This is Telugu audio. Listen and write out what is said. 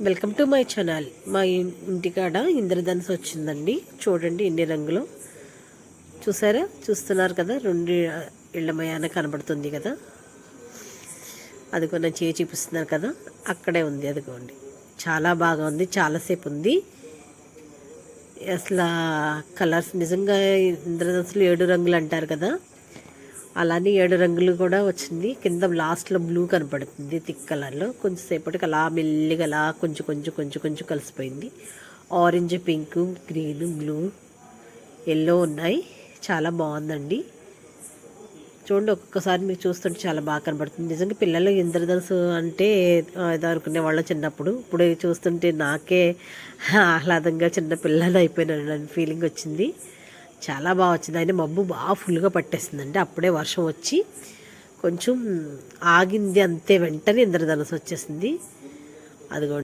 Welcome to my channel. మా ఇంటికాడ ఇంద్రధనుసు వచ్చిందండి. చూడండి ఎన్ని రంగులు. చూసారా? చూస్తున్నారు కదా? రెండు ఇళ్ళమయాన కనబడుతుంది కదా? అది కొన్ని చేయి చూపిస్తున్నారు కదా? అక్కడే ఉంది అదిగోండి. చాలా బాగా ఉంది. చాలాసేపు ఉంది. అసలు కలర్స్ నిజంగా ఇంద్రధనుసులు ఏడు రంగులు అంటారు కదా? అలానే ఏడు రంగులు కూడా వచ్చింది. కింద లాస్ట్లో బ్లూ కనపడుతుంది థిక్ కలర్లో. కొంచెంసేపటికి అలా మెల్లిగా అలా కొంచెం కొంచెం కొంచెం కొంచెం కలిసిపోయింది. Orange pink green blue yellow ఉన్నాయి. చాలా బాగుందండి. చూడండి ఒక్కొక్కసారి మీకు చూస్తుంటే చాలా బాగా కనబడుతుంది నిజంగా పిల్లలు ఇంద్రధనుసు అంటే ఆ, అనుకునే వాళ్ళు చిన్నప్పుడు. ఇప్పుడు చూస్తుంటే నాకే ఆహ్లాదంగా చిన్న పిల్లలు అయిపోయిన ఫీలింగ్ వచ్చింది. చాలా బాగా వచ్చింది. అయినా మబ్బు బాగా ఫుల్గా పట్టేసిందండి. అప్పుడే వర్షం వచ్చి కొంచెం ఆగింది అంతే. వెంటనే ఇంద్రధనుసు వచ్చేసింది. అదిగో